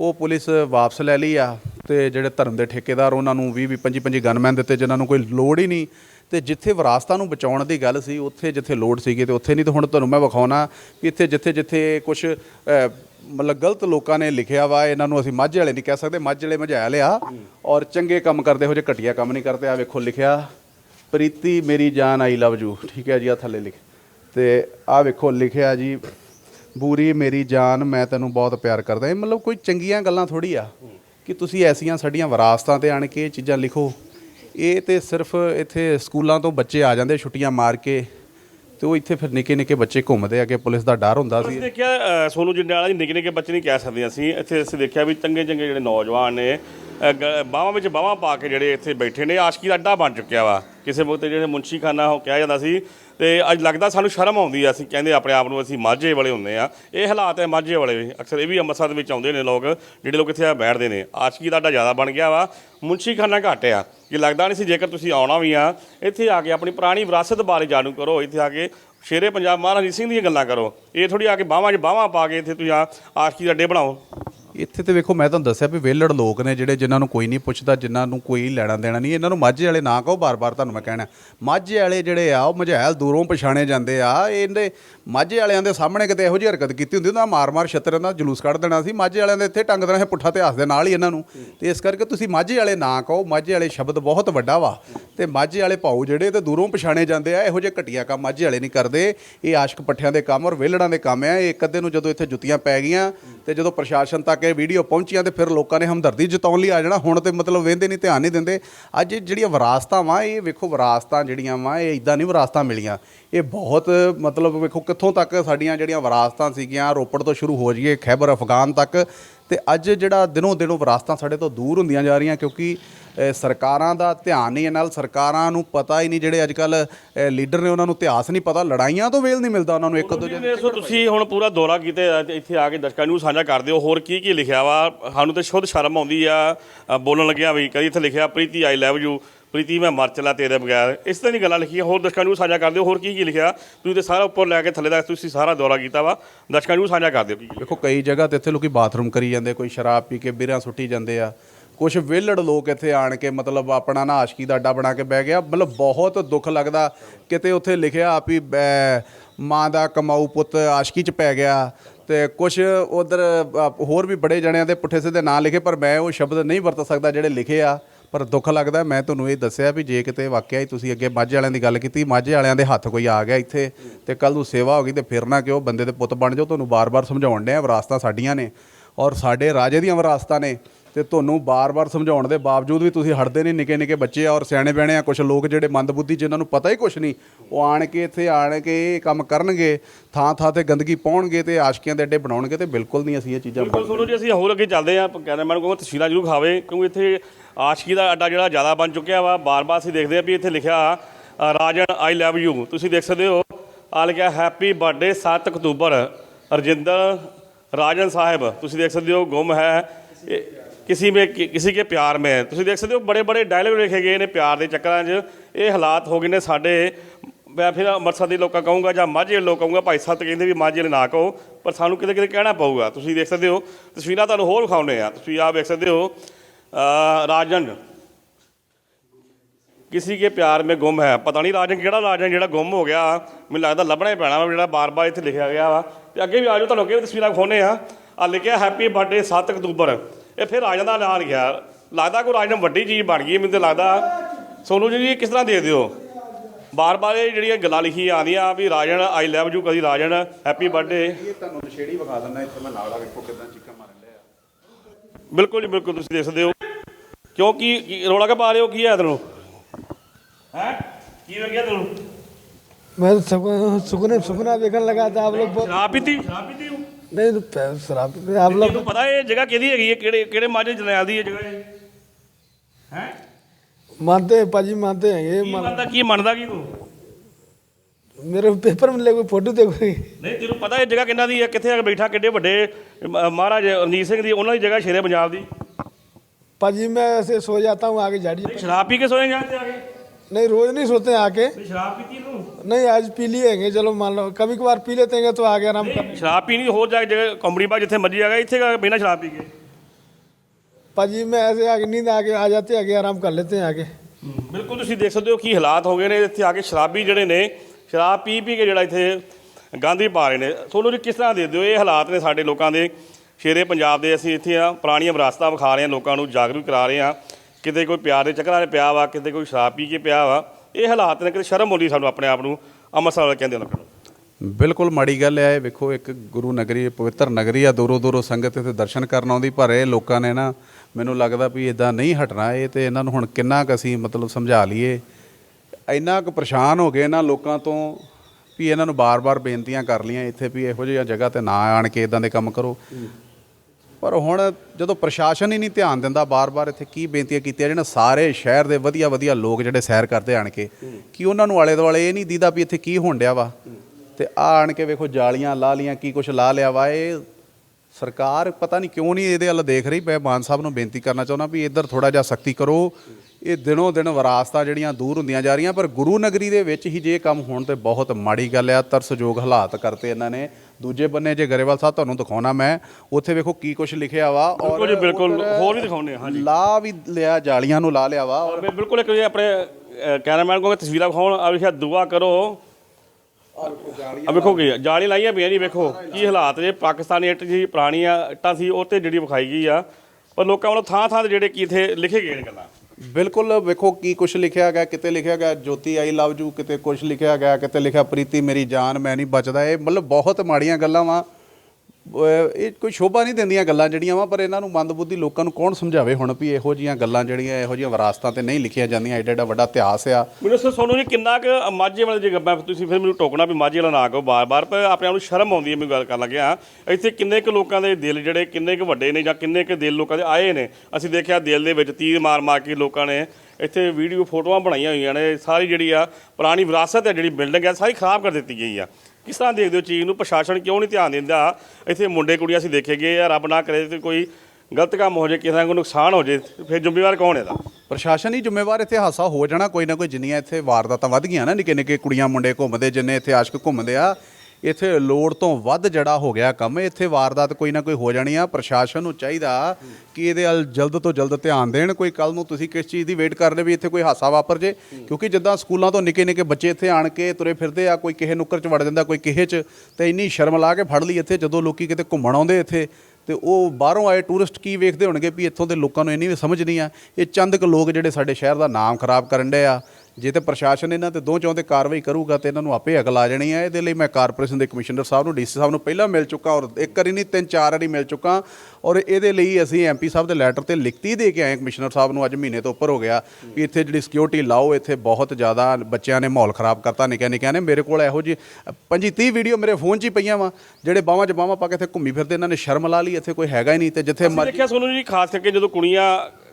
Speaker 2: ਉਹ ਪੁਲਿਸ ਵਾਪਸ ਲੈ ਲਈ ਆ ਤੇ ਜਿਹੜੇ ਧਰਮ ਦੇ ਠੇਕੇਦਾਰ ਉਹਨਾਂ ਨੂੰ 20 20 25 25 ਗਨਮੈਨ ਦਿੱਤੇ ਜਿਨ੍ਹਾਂ ਨੂੰ ਕੋਈ ਲੋੜ ਹੀ ਨਹੀਂ। ਤੇ ਜਿੱਥੇ ਵਿਰਾਸਤਾਂ ਨੂੰ ਬਚਾਉਣ ਦੀ ਗੱਲ ਸੀ ਉੱਥੇ ਜਿੱਥੇ ਲੋੜ ਸੀਗੀ ਤੇ ਉੱਥੇ ਨਹੀਂ। ਤੇ ਹੁਣ ਤੁਹਾਨੂੰ ਮੈਂ ਵਿਖਾਉਣਾ ਵੀ ਇੱਥੇ ਜਿੱਥੇ ਜਿੱਥੇ ਕੁਝ ਮਤਲਬ ਗਲਤ ਲੋਕਾਂ ਨੇ ਲਿਖਿਆ ਵਾ, ਇਹਨਾਂ ਨੂੰ ਅਸੀਂ ਮਾਝੇ ਵਾਲੇ ਨਹੀਂ ਕਹਿ ਸਕਦੇ, ਮਾਝੇ ਵਾਲੇ ਮਝੈਲ ਲਿਆ ਔਰ ਚੰਗੇ ਕੰਮ ਕਰਦੇ ਹੋ ਜੇ ਘਟੀਆ ਕੰਮ ਨਹੀਂ ਕਰਦੇ ਆ ਵੇਖੋ ਲਿਖਿਆ, ਪ੍ਰੀਤੀ ਮੇਰੀ ਜਾਨ ਆਈ ਲਵ ਯੂ ਠੀਕ ਹੈ ਜੀ ਆ ਥੱਲੇ ਲਿਖ, ਤੇ ਆ ਵੇਖੋ ਲਿਖਿਆ ਜੀ, ਬੂਰੀ ਮੇਰੀ ਜਾਨ, ਮੈਂ ਤੈਨੂੰ ਬਹੁਤ ਪਿਆਰ ਕਰਦਾ, ਇਹ ਮਤਲਬ ਕੋਈ ਚੰਗੀਆਂ ਗੱਲਾਂ ਥੋੜੀ ਆ ਕਿ ਤੁਸੀਂ ਐਸੀਆਂ ਸਾਡੀਆਂ ਵਿਰਾਸਤਾਂ ਤੇ ਆਣ ਕੇ ਇਹ ਚੀਜ਼ਾਂ ਲਿਖੋ, ਇਹ ਤੇ ਸਿਰਫ ਇੱਥੇ ਸਕੂਲਾਂ ਤੋਂ ਬੱਚੇ ਆ ਜਾਂਦੇ, ਛੁੱਟੀਆਂ ਮਾਰ ਕੇ ਤੇ ਉਹ ਇੱਥੇ ਫਿਰ ਨਿੱਕੇ ਨਿੱਕੇ ਬੱਚੇ ਘੁੰਮਦੇ ਆ ਕਿ ਪੁਲਿਸ ਦਾ ਡਰ ਹੁੰਦਾ ਸੀ।
Speaker 1: ਅਸੀਂ ਦੇਖਿਆ ਅ, ਸੋਨੂ ਜੰਡਿਆਲਾ ਜੀ ਨਿੱਕੇ ਨਿੱਕੇ ਬੱਚੇ ਨਹੀਂ ਕਹਿ ਸਕਦੇ ਅਸੀਂ। ਇੱਥੇ ਅਸੀਂ ਦੇਖਿਆ ਵੀ ਚੰਗੇ ਚੰਗੇ ਜਿਹੜੇ ਨੌਜਵਾਨ ਨੇ ਬਾਹਾਂ ਵਿੱਚ ਬਾਹਾਂ ਪਾ ਕੇ ਜਿਹੜੇ ਇੱਥੇ ਬੈਠੇ ਨੇ ਆਸ਼ਕੀ ਦਾ ਅੱਡਾ ਬਣ ਚੁੱਕਿਆ ਵਾ। ਕਿਸੇ ਵਕਤ ਜਿਹੜੇ ਮੁੰਸ਼ੀ ਖਾਨਾ ਉਹ ਕਿਹਾ ਜਾਂਦਾ ਸੀ ਤੇ ਅੱਜ ਲੱਗਦਾ ਸਾਨੂੰ ਸ਼ਰਮ ਆਉਂਦੀ ਆ, ਅਸੀਂ ਕਹਿੰਦੇ ਆਪਣੇ ਆਪ ਨੂੰ ਅਸੀਂ ਮਾਝੇ ਵਾਲੇ ਹੁੰਦੇ ਆ। ਇਹ ਹਾਲਾਤ ਹੈ ਮਾਝੇ ਵਾਲੇ ਵੀ ਅਕਸਰ ਇਹ ਵੀ ਅੰਮ੍ਰਿਤਸਰ ਦੇ ਵਿੱਚ ਆਉਂਦੇ ਨੇ ਲੋਕ, ਜਿਹੜੇ ਲੋਕ ਇੱਥੇ ਆ ਬੈਠਦੇ ਨੇ। ਆਸ਼ਕੀ ਦਾ ਅੱਡਾ ਜ਼ਿਆਦਾ ਬਣ ਗਿਆ ਵਾ ਮੁੰਸ਼ੀ ਖਾਨਾ ਘੱਟ ਆ। ਕਿ ਲੱਗਦਾ ਨਹੀਂ ਸੀ ਜੇਕਰ ਤੁਸੀਂ ਆਉਣਾ ਵੀ ਆ, ਇੱਥੇ ਆ ਕੇ ਆਪਣੀ ਪੁਰਾਣੀ ਵਿਰਾਸਤ ਬਾਰੇ ਜਾਣੂ ਕਰੋ, ਇੱਥੇ ਆ ਕੇ ਸ਼ੇਰੇ ਪੰਜਾਬ ਮਹਾਰਾਜ ਸਿੰਘ ਦੀਆਂ ਗੱਲਾਂ ਕਰੋ। ਇਹ ਥੋੜੀ ਆ ਕੇ ਬਾਹਾਂ 'ਚ ਬਾਹਾਂ ਪਾ ਕੇ ਇੱਥੇ ਤੁਸੀਂ ਆ, ਆਸ਼ਕੀ ਦਾ ਅੱਡੇ ਬਣਾਓ।
Speaker 2: ਇੱਥੇ ਤੇ ਵੇਖੋ, ਮੈਂ ਤੁਹਾਨੂੰ ਦੱਸਿਆ ਵੀ ਵਿਹਲੜ ਲੋਕ ਨੇ ਜਿਹੜੇ ਜਿਨ੍ਹਾਂ ਨੂੰ ਕੋਈ ਨਹੀਂ ਪੁੱਛਦਾ, ਜਿਨ੍ਹਾਂ ਨੂੰ ਕੋਈ ਲੈਣਾ ਦੇਣਾ ਨਹੀਂ। ਇਹਨਾਂ ਨੂੰ ਮਾਝੇ ਵਾਲੇ ਨਾ ਕਹੋ, ਬਾਰ-ਬਾਰ ਤੁਹਾਨੂੰ ਮੈਂ ਕਹਿਣਾ। ਮਾਝੇ ਵਾਲੇ ਜਿਹੜੇ ਆ, ਉਹ ਮਝੈਲ ਦੂਰੋਂ ਪਛਾਣੇ ਜਾਂਦੇ ਆ। ਇਹਦੇ ਮਾਝੇ ਵਾਲਿਆਂ ਦੇ ਸਾਹਮਣੇ ਕਿਤੇ ਇਹੋ ਜਿਹੀ ਹਰਕਤ ਕੀਤੀ ਹੁੰਦੀ, ਉਹਨਾਂ ਮਾਰ-ਮਾਰ ਛੱਤਰਾਂ ਦਾ ਜਲੂਸ ਕੱਢ ਦੇਣਾ ਸੀ। ਮਾਝੇ ਵਾਲਿਆਂ ਦੇ ਇੱਥੇ ਟੰਗ ਦੇਣਾ ਹੈ ਪੁੱਠਾ ਇਤਿਹਾਸ ਦੇ ਨਾਲ ਹੀ ਇਹਨਾਂ ਨੂੰ। ਤੇ ਇਸ ਕਰਕੇ ਤੁਸੀਂ ਮਾਝੇ ਵਾਲੇ ਨਾ ਕਹੋ, ਮਾਝੇ ਵਾਲੇ ਸ਼ਬਦ ਬਹੁਤ ਵੱਡਾ ਵਾ। ਤੇ ਮਾਝੇ ਵਾਲੇ ਭਾਊ ਜਿਹੜੇ ਤੇ ਦੂਰੋਂ ਪਛਾਣੇ ਜਾਂਦੇ ਆ, ਇਹੋ ਜਿਹੇ ਘਟੀਆ ਕੰਮ ਮਾਝੇ ਵਾਲੇ ਨਹੀਂ ਕਰਦੇ। ਇਹ ਆਸ਼ਕ ਪੱਠਿਆਂ ਦੇ ਕੰਮ ਔਰ ਵਿਹਲੜਾਂ ਦੇ ਕੰਮ ਆ। ਇਹ ਇੱਕ ਅੱਧੇ ਨੂੰ ਜਦੋਂ ਇੱਥੇ ਜੁੱਤੀਆਂ ਪੈ ਗਈਆਂ, ਤੇ ਜਦੋਂ ਪ੍ਰਸ਼ਾਸਨ ਤੱਕ ਇਹ ਵੀਡੀਓ ਪਹੁੰਚੀਆਂ ਤੇ ਫਿਰ ਲੋਕਾਂ ਨੇ ਹਮਦਰਦੀ ਜਤਾਉਣ ਲਈ ਆ ਜਾਣਾ। ਹੁਣ ਤੇ ਮਤਲਬ ਵੇਂਦੇ ਨਹੀਂ, ਧਿਆਨ ਨਹੀਂ ਦਿੰਦੇ। ਅੱਜ ਜਿਹੜੀਆਂ ਵਿਰਾਸਤਾਂ ਵਾ, ਇਹ ਵੇਖੋ ਵਿਰਾਸਤਾਂ ਜਿਹੜੀਆਂ ਵਾ, ਇਹ ਇਦਾਂ ਨਹੀਂ ਵਿਰਾਸਤਾਂ ਮਿਲੀਆਂ। ਇਹ ਬਹੁਤ, ਮਤਲਬ ਵੇਖੋ ਕਿੱਥੋਂ ਤੱਕ ਸਾਡੀਆਂ ਜਿਹੜੀਆਂ ਵਿਰਾਸਤਾਂ ਸੀਗੀਆਂ, ਰੋਪੜ ਤੋਂ ਸ਼ੁਰੂ ਹੋ ਜਾਈਏ, ਖੈਬਰ ਅਫਗਾਨ ਤੱਕ ਤੇ ਅੱਜ ਜਿਹੜਾ ਦਿਨੋਂ ਦਿਨੋਂ ਵਿਰਾਸਤਾਂ ਸਾਡੇ ਤੋਂ ਦੂਰ ਹੁੰਦੀਆਂ ਜਾ ਰਹੀਆਂ ਕਿਉਂਕਿ ਸਰਕਾਰਾਂ ਦਾ ਧਿਆਨ ਨਹੀਂ ਨਾਲ ਸਰਕਾਰਾਂ ਨੂੰ ਪਤਾ ਹੀ ਨਹੀਂ ਜਿਹੜੇ ਅੱਜ ਕੱਲ ਲੀਡਰ ਨੇ ਉਹਨਾਂ ਨੂੰ ਇਤਿਹਾਸ ਨਹੀਂ ਪਤਾ ਲੜਾਈਆਂ ਤੋਂ ਵੇਲ ਨਹੀਂ ਮਿਲਦਾ ਉਹਨਾਂ ਨੂੰ ਇੱਕ ਦੂਜੇ
Speaker 1: ਜੀ ਸੋ ਤੁਸੀਂ ਹੁਣ ਪੂਰਾ ਦੌਰਾ ਕੀਤੇ ਇੱਥੇ ਆ ਕੇ ਦਰਸ਼ਕਾਂ ਨੂੰ ਸਾਂਝਾ ਕਰਦੇ ਹੋ ਹੋਰ ਕੀ ਕੀ ਲਿਖਿਆ ਵਾ? ਸਾਨੂੰ ਤੇ ਸ਼ੁੱਧ ਸ਼ਰਮ ਆਉਂਦੀ ਆ ਬੋਲਣ ਲੱਗਿਆ ਵੀ ਕਦੀ ਇੱਥੇ ਲਿਖਿਆ Preeti I love you Preeti, ਮੈਂ ਮਰ ਚਲਾ ਤੇਰੇ ਬਗੈਰ। ਇਸ ਤਰ੍ਹਾਂ ਦੀ ਗੱਲਾਂ ਲਿਖੀਆਂ। ਹੋਰ ਦਰਸ਼ਕਾਂ ਨੂੰ ਸਾਂਝਾ ਕਰ ਦਿਓ। ਹੋਰ ਕੀ ਕੀ ਲਿਖਿਆ? ਤੁਸੀਂ ਤੇ ਸਾਰਾ ਉੱਪਰ ਲੈ ਕੇ ਥੱਲੇ ਤੱਕ ਤੁਸੀਂ ਸਾਰਾ ਦੌਰਾ ਕੀਤਾ ਵਾ। ਦਰਸ਼ਕਾਂ ਨੂੰ ਸਾਂਝਾ ਕਰ ਦਿਓ ਕੀ ਕੀ
Speaker 2: ਵੇਖੋ ਕਈ ਜਗ੍ਹਾ ਤੇ ਇੱਥੇ ਲੋਕੀ ਬਾਥਰੂਮ ਕਰੀ ਜਾਂਦੇ, ਕੋਈ ਸ਼ਰਾਬ ਪੀ ਕੇ ਬਿਰਾਂ ਸੁੱਟੀ ਜਾਂਦੇ ਆ। ਕੁਝ ਵਿਹਲੜ ਲੋਕ ਇੱਥੇ ਆਣ ਕੇ ਮਤਲਬ ਆਪਣਾ ਨਾ ਆਸ਼ਕੀ ਦਾ ਅੱਡਾ ਬਣਾ ਕੇ ਬਹਿ ਗਿਆ। ਮਤਲਬ ਬਹੁਤ ਦੁੱਖ ਲੱਗਦਾ। ਕਿਤੇ ਉੱਥੇ ਲਿਖਿਆ ਵੀ ਬੈ- ਮਾਂ ਦਾ ਕਮਾਊ ਪੁੱਤ ਆਸ਼ਕੀ 'ਚ ਪੈ ਗਿਆ। ਤੇ ਕੁਝ ਉਧਰ ਹੋਰ ਵੀ ਬੜੇ ਜਣਿਆਂ ਦੇ ਪੁੱਠੇ ਸਿੱਧੇ ਨਾਂ ਲਿਖੇ, ਪਰ ਮੈਂ ਉਹ ਸ਼ਬਦ ਨਹੀਂ ਵਰਤ ਸਕਦਾ ਜਿਹੜੇ ਲਿਖੇ ਆ। ਪਰ ਦੁੱਖ ਲੱਗਦਾ, ਮੈਂ ਤੁਹਾਨੂੰ ਇਹ ਦੱਸਿਆ ਵੀ ਜੇ ਕਿਤੇ ਵਾਕਿਆ ਹੀ ਤੁਸੀਂ ਅੱਗੇ ਮਾਝੇ ਵਾਲਿਆਂ ਦੀ ਗੱਲ ਕੀਤੀ, ਮਾਝੇ ਵਾਲਿਆਂ ਦੇ ਹੱਥ ਕੋਈ ਆ ਗਿਆ ਇੱਥੇ ਤੇ ਕੱਲ ਨੂੰ ਸੇਵਾ ਹੋ ਗਈ ਤੇ ਫਿਰ ਨਾ ਕਿਉਂ ਬੰਦੇ ਦੇ ਪੁੱਤ ਬਣ ਜਾਓ, ਤੁਹਾਨੂੰ ਬਾਰ-ਬਾਰ ਸਮਝਾਉਣ ਡਿਆ ਵਿਰਾਸਤਾਂ ਸਾਡੀਆਂ ਨੇ ਔਰ ਸਾਡੇ ਰਾਜੇ ਦੀਆਂ ਵਿਰਾਸਤਾਂ ਨੇ ਤੇ ਤੁਹਾਨੂੰ ਬਾਰ-ਬਾਰ ਸਮਝਾਉਣ ਦੇ ਬਾਵਜੂਦ ਵੀ ਤੁਸੀਂ ਹਟਦੇ ਨਹੀਂ ਨਿੱਕੇ ਨਿੱਕੇ ਬੱਚੇ ਔਰ ਸਿਆਣੇ ਬਿਆਣੇ ਆ ਕੁਝ ਲੋਕ ਜਿਹੜੇ ਮੰਦਬੁੱਧੀ ਜਿਨ੍ਹਾਂ ਨੂੰ ਪਤਾ ਹੀ ਕੁਝ ਨਹੀਂ, ਉਹ ਆਣ ਕੇ ਇੱਥੇ, ਆਣ ਕੇ ਇਹ ਕੰਮ ਕਰਨਗੇ ਥਾਂ ਥਾਂ ਤੇ ਗੰਦਗੀ ਪਾਉਣਗੇ ਤੇ ਆਸ਼ਕੀਆਂ ਦੇ ਅੱਡੇ ਬਣਾਉਣਗੇ ਤੇ ਬਿਲਕੁਲ ਨਹੀਂ ਅਸੀਂ ਇਹ ਚੀਜ਼ਾਂ
Speaker 1: ਬਿਲਕੁਲ, ਸੁਣੋ ਜੀ, ਅਸੀਂ ਹੋਰ ਅੱਗੇ ਚੱਲਦੇ ਹਾਂ ਮੈਨੂੰ ਕੋਲ ਤਸਵੀਰਾਂ ਜ਼ਰੂਰ ਖਾਵੇ ਕਿਉਂਕਿ ਇੱਥੇ ਆਸ਼ਕੀ ਦਾ ਅੱਡਾ ਜਿਹੜਾ ਜ਼ਿਆਦਾ ਬਣ ਚੁੱਕਿਆ ਵਾ। ਬਾਰ-ਬਾਰ ਅਸੀਂ ਦੇਖਦੇ ਆ ਵੀ ਇੱਥੇ ਲਿਖਿਆ ਰਾਜਨ ਆਈ ਲਵ ਯੂ ਤੁਸੀਂ ਦੇਖ ਸਕਦੇ ਹੋ, ਆ ਲਿਖਿਆ ਹੈਪੀ ਬਰਥਡੇ 7 ਅਕਤੂਬਰ। ਰਜਿੰਦਰ, ਰਾਜਨ ਸਾਹਿਬ, ਤੁਸੀਂ ਦੇਖ ਸਕਦੇ ਹੋ, ਗੁੰਮ ਹੈ। ਇਹ ਕਿਸੇ ਮੇ, ਕਿਸੇ ਕੇ ਪਿਆਰ ਮੇ। ਤੁਸੀਂ ਦੇਖ ਸਕਦੇ ਹੋ ਬੜੇ ਬੜੇ ਡਾਇਲੌਗ ਲਿਖੇ ਗਏ ਨੇ ਪਿਆਰ ਦੇ ਚੱਕਰਾਂ 'ਚ। ਇਹ ਹਾਲਾਤ ਹੋ ਗਏ ਨੇ ਸਾਡੇ। ਮੈਂ ਫਿਰ ਅੰਮ੍ਰਿਤਸਰ ਦੇ ਲੋਕਾਂ ਕਹੂੰਗਾ ਜਾਂ ਮਾਝੇ ਦੇ ਲੋਕ ਕਹੂੰਗਾ, ਭਾਈ ਸਾਹਿਬ ਤਾਂ ਕਹਿੰਦੇ ਵੀ ਮਾਝੇ ਵਾਲੇ ਨਾ ਕਹੋ, ਪਰ ਸਾਨੂੰ ਕਿਤੇ ਕਿਤੇ ਕਹਿਣਾ ਪਊਗਾ। ਤੁਸੀਂ ਦੇਖ ਸਕਦੇ ਹੋ, ਤਸਵੀਰਾਂ ਤੁਹਾਨੂੰ ਹੋਰ ਵਿਖਾਉਂਦੇ ਆ ਤੁਸੀਂ ਆਪ ਦੇਖ ਸਕਦੇ ਹੋ ਰਾਜਨ ਕਿਸੇ ਕੇ ਪਿਆਰ ਮੇ ਗੁੰਮ ਹੈ। ਪਤਾ ਨਹੀਂ ਰਾਜਨ ਕਿਹੜਾ ਰਾਜਨ ਜਿਹੜਾ ਗੁੰਮ ਹੋ ਗਿਆ। ਮੈਨੂੰ ਲੱਗਦਾ ਲੱਭਣਾ ਹੀ ਪੈਣਾ ਵਾ ਜਿਹੜਾ ਬਾਰ-ਬਾਰ ਇੱਥੇ ਲਿਖਿਆ ਗਿਆ ਵਾ। ਤੇ ਅੱਗੇ ਵੀ ਆਜੋ ਤੁਹਾਨੂੰ ਅੱਗੇ ਵੀ ਤਸਵੀਰਾਂ ਵਿਖਾਉਂਦੇ ਆ ਆ ਲਿਖਿਆ ਹੈਪੀ ਬਰਥਡੇ 7 ਅਕਤੂਬਰ। ਇਹ ਫਿਰ ਰਾਜਨ ਦਾ ਨਾਂ ਲਿਖਿਆ। ਲੱਗਦਾ ਕੋਈ ਰਾਜਨ ਵੱਡੀ ਚੀਜ਼ ਬਣ ਗਈ ਮੈਨੂੰ ਤਾਂ ਲੱਗਦਾ। ਸੋਨੂੰ ਜੀ ਕਿਸ ਤਰ੍ਹਾਂ ਦੇ ਦਿਓ? ਬਾਰ-ਬਾਰ ਇਹ ਜਿਹੜੀਆਂ ਗੱਲਾਂ ਲਿਖੀ ਆਉਂਦੀਆਂ ਵੀ ਰਾਜਨ ਆਈ ਲਵ ਯੂ ਕਦੀ ਰਾਜਨ ਹੈਪੀ ਬਰਥਡੇ
Speaker 2: ਇਹ ਤੁਹਾਨੂੰ ਨਸ਼ੇੜੀ ਵਿਖਾ ਦਿੰਦਾ ਇੱਥੇ ਮੈਂ ਨਾਲ ਆ ਵੇਖੋ ਕਿਦਾਂ ਚੀਕਾਂ ਮਾਰਨ ਲਿਆ
Speaker 1: ਬਿਲਕੁਲ ਜੀ ਬਿਲਕੁਲ ਤੁਸੀਂ ਦੇਖ ਸਕਦੇ ਹੋ। ਕਿਉਂਕਿ ਕੀ- ਰੌਲਾ ਕੇ ਪਾ ਰਹੇ ਹੋ ਕੀ ਹੈ ਤੈਨੂੰ ਹੈ ਕੀ ਲੱਗਿਆ ਤੈਨੂੰ
Speaker 3: मैं तो सपना सुकने सुकना देखने लगा था आप लोग बहुत
Speaker 1: ਸ਼ਰਾਬ ਪੀਤੀ ਸ਼ਰਾਬ ਪੀਤੀ ਹੋ
Speaker 3: नहीं तो पै- शराब पीते- आप लोग
Speaker 1: ਤੈਨੂੰ ਪਤਾ ਇਹ ਜਗ੍ਹਾ ਕਿਹਦੀ ਹੈਗੀ ਹੈ ਕਿਹੜੇ ਕਿਹੜੇ ਮਾਝੇ ਜਰਨੈਲ ਦੀ ਇਹ ਜਗ੍ਹਾ ਇਹ ਹੈ
Speaker 3: मानते हैं पाजी मानते हैं ये
Speaker 1: ਕੀ
Speaker 3: मान,
Speaker 1: ਮੰਨਦਾ ਕੀ ਮੰਨਦਾ ਕੀ ਤੂੰ
Speaker 3: मेरे पेपर में ले कोई फोटो देखो
Speaker 1: ਨਹੀਂ ਤੈਨੂੰ ਪਤਾ ਇਹ ਜਗ੍ਹਾ ਕਿੰਨਾ ਦੀ ਹੈ ਕਿੱਥੇ ਆ ਕੇ ਬੈਠਾ ਕਿੱਡੇ ਵੱਡੇ ਮ- ਮਹਾਰਾਜ ਰਣਜੀਤ ਸਿੰਘ ਦੀ ਉਹਨਾਂ ਦੀ ਜਗ੍ਹਾ ਸ਼ੇਰੇ ਪੰਜਾਬ ਦੀ
Speaker 3: पाजी मैं ऐसे सो जाता हूँ आगे झाड़ी
Speaker 1: ਨਹੀਂ, ਸ਼ਰਾਬ ਪੀ ਕੇ ਸੋਏ ਜਾਂਦੇ ਆ ਕੇ
Speaker 3: नहीं रोज नहीं सोते हैं आके
Speaker 1: ਨਹੀਂ, ਸ਼ਰਾਬ ਪੀਤੀ ਤੂੰ
Speaker 3: नहीं आज पी लिए हैं चलो मान लो कभी कभार पी लेते हैं तो आगे आराम कर
Speaker 1: ਸ਼ਰਾਬ ਪੀਣੀ ਹੋਰ ਜਾ ਕੇ ਜਗ੍ਹਾ ਕੰਪਨੀ ਬਾ ਜਿੱਥੇ ਮਰਜੀ ਆ ਗਿਆ ਇੱਥੇ ਆ ਕੇ ਬਿਨਾਂ ਸ਼ਰਾਬ ਪੀ ਕੇ
Speaker 3: पाजी मैं ऐसे आगे नींद आगे आ जाते हैं आगे आराम कर लेते हैं आगे
Speaker 1: ਬਿਲਕੁਲ ਤੁਸੀਂ ਦੇਖ ਸਕਦੇ ਹੋ ਕੀ ਹਾਲਾਤ ਹੋ ਗਏ ਨੇ ਇੱਥੇ ਆ ਕੇ ਸ਼ਰਾਬੀ ਜਿਹੜੇ ਨੇ ਸ਼ਰਾਬ ਪੀ ਪੀ ਕੇ ਜਿਹੜਾ ਇੱਥੇ ਗਾਂਧੀ ਪਾ ਰਹੇ ਨੇ ਤੁਹਾਨੂੰ ਜੀ ਕਿਸ ਤਰ੍ਹਾਂ ਦੇ ਦਿਓ ਇਹ ਹਾਲਾਤ ਨੇ ਸਾਡੇ ਲੋਕਾਂ ਦੇ ਸ਼ੇਰੇ ਪੰਜਾਬ ਦੇ ਅਸੀਂ ਇੱਥੇ ਆ, ਪੁਰਾਣੀਆਂ ਵਿਰਾਸਤਾਂ ਵਿਖਾ ਰਹੇ ਹਾਂ, ਲੋਕਾਂ ਨੂੰ ਜਾਗਰੂਕ ਕਰਾ ਰਹੇ ਹਾਂ। ਕਿਤੇ ਕੋਈ ਪਿਆਰ ਦੇ ਚੱਕਰਾਂ 'ਚ ਪਿਆ ਵਾ, ਕਿਤੇ ਕੋਈ ਸ਼ਰਾਬ ਪੀ ਕੇ ਪਿਆ ਵਾ, ਇਹ ਹਾਲਾਤ ਨੇ ਕਿਤੇ ਸ਼ਰਮ ਆਉਂਦੀ ਸਾਨੂੰ ਆਪਣੇ ਆਪ ਨੂੰ, ਅੰਮ੍ਰਿਤਸਰ ਵਾਲੇ ਕਹਿੰਦੇ ਉਹਨਾਂ ਨੂੰ।
Speaker 2: ਬਿਲਕੁਲ ਮਾੜੀ ਗੱਲ ਹੈ ਵੇਖੋ ਇੱਕ ਗੁਰੂ ਨਗਰੀ, ਪਵਿੱਤਰ ਨਗਰੀ ਆ, ਦੂਰੋਂ ਦੂਰੋਂ ਸੰਗਤ ਇੱਥੇ ਦਰਸ਼ਨ ਕਰਨ ਆਉਂਦੀ, ਪਰ ਇਹ ਲੋਕਾਂ ਨੇ ਨਾ, ਮੈਨੂੰ ਲੱਗਦਾ ਵੀ ਇਦਾਂ ਨਹੀਂ ਹਟਣਾ, ਇਹ ਤੇ ਇਹਨਾਂ ਨੂੰ ਹੁਣ ਕਿੰਨਾ ਕੁ ਅਸੀਂ ਮਤਲਬ ਸਮਝਾ ਲਈਏ। ਇੰਨਾ ਕੁ ਪਰੇਸ਼ਾਨ ਹੋ ਗਏ ਇਹਨਾਂ ਲੋਕਾਂ ਤੋਂ ਵੀ ਇਹਨਾਂ ਨੂੰ ਬਾਰ-ਬਾਰ ਬੇਨਤੀਆਂ ਕਰ ਲੀਆਂ ਇੱਥੇ ਵੀ ਇਹੋ ਜਿਹੀਆਂ ਜਗ੍ਹਾ ਤੇ ਨਾ ਆਣ ਕੇ ਇਦਾਂ ਦੇ ਕੰਮ ਕਰੋ। ਪਰ ਹੁਣ ਜਦੋਂ ਪ੍ਰਸ਼ਾਸਨ ਹੀ ਨਹੀਂ ਧਿਆਨ ਦਿੰਦਾ ਬਾਰ-ਬਾਰ ਇੱਥੇ ਕੀ ਬੇਨਤੀਆਂ ਕੀਤੀਆਂ ਜਿਹੜਾ ਸਾਰੇ ਸ਼ਹਿਰ ਦੇ ਵਧੀਆ-ਵਧੀਆ ਲੋਕ ਜਿਹੜੇ ਸੈਰ ਕਰਦੇ ਆਣ ਕੇ ਕਿ ਉਹਨਾਂ ਨੂੰ ਆਲੇ ਦੁਆਲੇ ਇਹ ਨਹੀਂ ਦੀਦਾ ਵੀ ਇੱਥੇ ਕੀ ਹੋਣ ਡਿਆ ਵਾ? ਤੇ ਆ ਆਣ ਕੇ ਵੇਖੋ ਜਾਲੀਆਂ ਲਾ ਲੀਆਂ ਕੀ ਕੁਛ ਲਾ ਲਿਆ ਵਾ ਇਹ ਸਰਕਾਰ ਪਤਾ ਨਹੀਂ ਕਿਉਂ ਨਹੀਂ ਇਹਦੇ ਵੱਲ ਦੇਖ ਰਹੀ। ਮੈਂ ਮਾਨ ਸਾਹਿਬ ਨੂੰ ਬੇਨਤੀ ਕਰਨਾ ਚਾਹੁੰਦਾ ਵੀ ਇੱਧਰ ਥੋੜਾ ਜਿਹਾ ਸਖਤੀ ਕਰੋ। ਇਹ ਦਿਨੋਂ ਦਿਨ ਵਿਰਾਸਤਾਂ ਜਿਹੜੀਆਂ ਦੂਰ ਹੁੰਦੀਆਂ ਜਾ ਰਹੀਆਂ ਪਰ ਗੁਰੂ ਨਗਰੀ ਦੇ ਵਿੱਚ ਹੀ ਜੇ ਕੰਮ ਹੋਣ ਤੇ ਬਹੁਤ ਮਾੜੀ ਗੱਲ ਆ ਤਰਸਯੋਗ ਹਾਲਾਤ ਕਰਤੇ ਇਹਨਾਂ ਨੇ। ਦੂਜੇ ਬੰਨੇ ਜੇ ਗਰੇਵਾਲ ਸਾਹਿਬ ਤੁਹਾਨੂੰ ਦਿਖਾਉਣਾ ਮੈਂ ਉੱਥੇ ਵੇਖੋ ਕੀ ਕੁਛ ਲਿਖਿਆ ਵਾ
Speaker 1: ਬਿਲਕੁਲ ਜੀ ਬਿਲਕੁਲ। ਹੋਰ ਵੀ ਦਿਖਾਉਂਦੇ ਹਾਂ ਹਾਂਜੀ।
Speaker 2: ਲਾ ਵੀ ਲਿਆ ਜਾਲੀਆਂ ਨੂੰ ਲਾ ਲਿਆ ਵਾ ਔਰ
Speaker 1: ਬਿਲਕੁਲ ਇੱਕ ਜੇ ਆਪਣੇ ਕੈਮਰਾਮੈਨ ਕੋਲ ਤਸਵੀਰਾਂ ਵਿਖਾਉਣ ਆ ਵੇਖਿਆ ਦੁਆ ਕਰੋ। ਆ ਵੇਖੋ ਕੀ ਜਾਲੀ ਲਾਈਆਂ ਪਈਆਂ ਜੀ ਵੇਖੋ ਕੀ ਹਾਲਾਤ ਜੇ ਪਾਕਿਸਤਾਨੀ ਇੱਟ ਜੀ ਪੁਰਾਣੀਆਂ ਇੱਟਾਂ ਸੀ ਉਹ ਤੇ ਜਿਹੜੀ ਵਿਖਾਈ ਗਈ ਆ। ਪਰ ਲੋਕਾਂ ਵੱਲੋਂ ਥਾਂ ਥਾਂ ਤੇ ਜਿਹੜੇ ਕੀ ਇੱਥੇ ਲਿਖੇ ਗਏ ਨੇ ਗੱਲਾਂ।
Speaker 2: ਬਿਲਕੁਲ ਵੇਖੋ ਕੀ ਕੁਛ ਲਿਖਿਆ ਗਿਆ, ਕਿਤੇ ਲਿਖਿਆ ਗਿਆ, ਜੋਤੀ ਆਈ ਲਵ ਯੂ ਕਿਤੇ ਕੁਛ ਲਿਖਿਆ ਗਿਆ, ਕਿਤੇ ਲਿਖਿਆ, ਪ੍ਰੀਤੀ ਮੇਰੀ ਜਾਨ, ਮੈਂ ਨਹੀਂ ਬਚਦਾ। ਇਹ ਮਤਲਬ ਬਹੁਤ ਮਾੜੀਆਂ ਗੱਲਾਂ ਵਾ। ਇਹ ਕੋਈ ਸ਼ੋਭਾ ਨਹੀਂ ਦਿੰਦੀਆਂ ਗੱਲਾਂ ਜਿਹੜੀਆਂ ਵਾ, ਪਰ ਇਹਨਾਂ ਨੂੰ ਮੰਦਬੁੱਧੀ ਲੋਕਾਂ ਨੂੰ ਕੌਣ ਸਮਝਾਵੇ ਹੁਣ ਵੀ ਇਹੋ ਜੀਆਂ ਗੱਲਾਂ ਜਿਹੜੀਆਂ, ਇਹੋ ਜੀਆਂ ਵਿਰਾਸਤਾਂ ਤੇ ਨਹੀਂ ਲਿਖੀਆਂ ਜਾਂਦੀਆਂ, ਐਡਾ ਐਡਾ ਵੱਡਾ ਇਤਿਹਾਸ ਆ।
Speaker 1: ਮੈਨੂੰ ਸਰ ਸੋਨੂੰ ਜੀ, ਕਿੰਨਾ ਕੁ ਮਾਝੇ ਵਾਲੇ ਜੇ ਗੱਬਾਂ, ਤੁਸੀਂ ਫਿਰ ਮੈਨੂੰ ਟੋਕਣਾ ਵੀ ਮਾਝੇ ਵਾਲਾ ਨਾ ਕਹੋ ਬਾਰ-ਬਾਰ, ਪਰ ਆਪਣੇ ਆਪ ਨੂੰ ਸ਼ਰਮ ਆਉਂਦੀ ਹੈ, ਮੈਂ ਗੱਲ ਕਰਨ ਲੱਗਿਆ। ਇੱਥੇ ਕਿੰਨੇ ਕੁ ਲੋਕਾਂ ਦੇ ਦਿਲ ਜਿਹੜੇ, ਕਿੰਨੇ ਕੁ ਵੱਡੇ ਨੇ ਜਾਂ ਕਿੰਨੇ ਕੁ ਦਿਲ ਲੋਕਾਂ ਦੇ ਆਏ ਨੇ? ਅਸੀਂ ਦੇਖਿਆ ਦਿਲ ਦੇ ਵਿੱਚ ਤੀਰ ਮਾਰ-ਮਾਰ ਕੇ ਲੋਕਾਂ ਨੇ ਇੱਥੇ ਵੀਡੀਓ, ਫੋਟੋਆਂ ਬਣਾਈਆਂ ਹੋਈਆਂ ਨੇ, ਸਾਰੀ ਜਿਹੜੀ ਆ ਪੁਰਾਣੀ ਵਿਰਾਸਤ ਹੈ, ਜਿਹੜੀ ਬਿਲਡਿੰਗ ਹੈ, ਸਾਰੀ ਖਰਾਬ ਕਰ ਦਿੱਤੀ ਗਈ ਆ। ਕਿਸ ਤਰ੍ਹਾਂ ਦੇਖਦੇ ਹੋ ਚੀਜ਼ ਨੂੰ? ਪ੍ਰਸ਼ਾਸਨ ਕਿਉਂ ਨਹੀਂ ਧਿਆਨ ਦਿੰਦਾ? ਇੱਥੇ ਮੁੰਡੇ ਕੁੜੀਆਂ ਅਸੀਂ ਦੇਖੇ ਗਏ ਆ, ਰੱਬ ਨਾ ਕਰੇ ਤੇ ਕੋਈ ਗਲਤ ਕੰਮ ਹੋ ਜਾਏ ਕਿਸੇ ਦਾ ਕੋਈ ਨੁਕਸਾਨ ਹੋ ਜਾਏ ਫਿਰ ਜ਼ਿੰਮੇਵਾਰ ਕੌਣ ਹੈ ਇਹਦਾ?
Speaker 2: ਪ੍ਰਸ਼ਾਸਨ ਹੀ ਜ਼ਿੰਮੇਵਾਰ, ਇੱਥੇ ਹਾਸਾ ਹੋ ਜਾਣਾ, ਕੋਈ ਨਾ ਕੋਈ ਜਿੰਨੀਆਂ ਇੱਥੇ ਵਾਰਦਾਤਾਂ ਵੱਧ ਗਈਆਂ ਨਾ ਨਿੱਕੇ ਨਿੱਕੇ ਕੁੜੀਆਂ ਮੁੰਡੇ ਘੁੰਮਦੇ, ਜਿੰਨੇ ਇੱਥੇ ਆਸ਼ਕ ਘੁੰਮਦੇ ਆ ਇੱਥੇ ਲੋੜ ਤੋਂ ਵੱਧ ਜੜਾ ਹੋ ਗਿਆ ਕੰਮ। ਇੱਥੇ ਵਾਰਦਾਤ ਕੋਈ ਨਾ ਕੋਈ ਹੋ ਜਾਣੀ ਆ। ਪ੍ਰਸ਼ਾਸਨ ਨੂੰ ਚਾਹੀਦਾ ਕਿ ਇਹਦੇ ਵੱਲ ਜਲਦ ਤੋਂ ਜਲਦ ਧਿਆਨ ਦੇਣ। ਕੋਈ ਕੱਲ ਨੂੰ ਤੁਸੀਂ ਕਿਸ ਚੀਜ਼ ਦੀ ਵੇਟ ਕਰ ਰਹੇ ਵੀ ਇੱਥੇ ਕੋਈ ਹਾਸਾ ਵਾਪਰ ਜੇ? ਕਿਉਂਕਿ ਜਿੱਦਾਂ ਸਕੂਲਾਂ ਤੋਂ ਨਿੱਕੇ ਨਿੱਕੇ ਬੱਚੇ ਇੱਥੇ ਆਣ ਕੇ ਤੁਰੇ ਫਿਰਦੇ ਆ, ਕੋਈ ਕਿਸੇ ਨੁੱਕਰ 'ਚ ਵੜ ਜਾਂਦਾ, ਕੋਈ ਕਿਸੇ 'ਚ, ਤੇ ਇੰਨੀ ਸ਼ਰਮ ਲਾ ਕੇ ਫੜ ਲਈ ਇੱਥੇ, ਜਦੋਂ ਲੋਕੀ ਕਿਤੇ ਘੁੰਮਣ ਆਉਂਦੇ ਇੱਥੇ, ਤੇ ਉਹ ਬਾਹਰੋਂ ਆਏ ਟੂਰਿਸਟ ਕੀ ਵੇਖਦੇ ਹੋਣਗੇ ਵੀ ਇੱਥੋਂ ਦੇ ਲੋਕਾਂ ਨੂੰ ਇੰਨੀ ਵੀ ਸਮਝ ਨਹੀਂ ਆ। ਇਹ ਚੰਦ ਕੁ ਲੋਕ ਜਿਹੜੇ ਸਾਡੇ ਸ਼ਹਿਰ ਦਾ ਨਾਮ ਖਰਾਬ ਕਰਨ ਡਏ ਆ। ਜੇ ਤੇ ਪ੍ਰਸ਼ਾਸਨ ਇਹਨਾਂ ਤੇ ਦੋ ਚੌਂ ਤੇ ਕਾਰਵਾਈ ਕਰੂਗਾ ਤੇ ਇਹਨਾਂ ਨੂੰ ਆਪੇ ਅਕਲ ਆ ਜਾਣੀ ਆ। ਇਹਦੇ ਲਈ ਮੈਂ ਕਾਰਪੋਰੇਸ਼ਨ ਦੇ ਕਮਿਸ਼ਨਰ ਸਾਹਿਬ ਨੂੰ ਡੀਸੀ ਸਾਹਿਬ ਨੂੰ ਪਹਿਲਾਂ ਮਿਲ ਚੁੱਕਾ ਔਰ ਇੱਕ ਵਾਰੀ ਨਹੀਂ ਤਿੰਨ ਚਾਰ ਵਾਰੀ ਮਿਲ ਚੁੱਕਾ। ਔਰ ਇਹਦੇ ਲਈ ਅਸੀਂ ਐਮਪੀ ਸਾਹਿਬ ਦੇ ਲੈਟਰ ਤੇ ਲਿਖਤੀ ਦੇ ਕੇ ਆਏ ਕਮਿਸ਼ਨਰ ਸਾਹਿਬ ਨੂੰ ਅੱਜ ਮਹੀਨੇ ਤੋਂ ਉੱਪਰ ਹੋ ਗਿਆ ਵੀ ਇੱਥੇ ਜਿਹੜੀ ਸਿਕਿਉਰਿਟੀ ਲਾਓ ਇੱਥੇ ਬਹੁਤ ਜ਼ਿਆਦਾ ਬੱਚਿਆਂ ਨੇ ਮਾਹੌਲ ਖਰਾਬ ਕਰਤਾ ਨਿੱਕਿਆਂ ਨਿੱਕਿਆਂ ਨੇ। ਮੇਰੇ ਕੋਲ ਇਹੋ ਜਿਹੀ ਪੰਜੀ 30 ਵੀਡੀਓ ਮੇਰੇ ਫੋਨ 'ਚ ਹੀ ਪਈਆਂ ਵਾ ਜਿਹੜੇ ਬਾਹਾਂ 'ਚ ਬਾਹਾਂ ਪਾ ਕੇ ਇੱਥੇ ਘੁੰਮੀ ਫਿਰਦੇ ਇਹਨਾਂ ਨੇ ਸ਼ਰਮ ਲਾ ਲਈ ਇੱਥੇ ਕੋਈ ਹੈਗਾ ਹੀ ਨਹੀਂ ਤੇ ਜਿੱਥੇ ਮਰਜ਼ੀ
Speaker 1: ਦੇਖਿਆ ਸੋਨੂੰ ਜੀ ਖਾਸ ਕਰਕੇ ਜਦੋਂ ਕੁੜੀਆਂ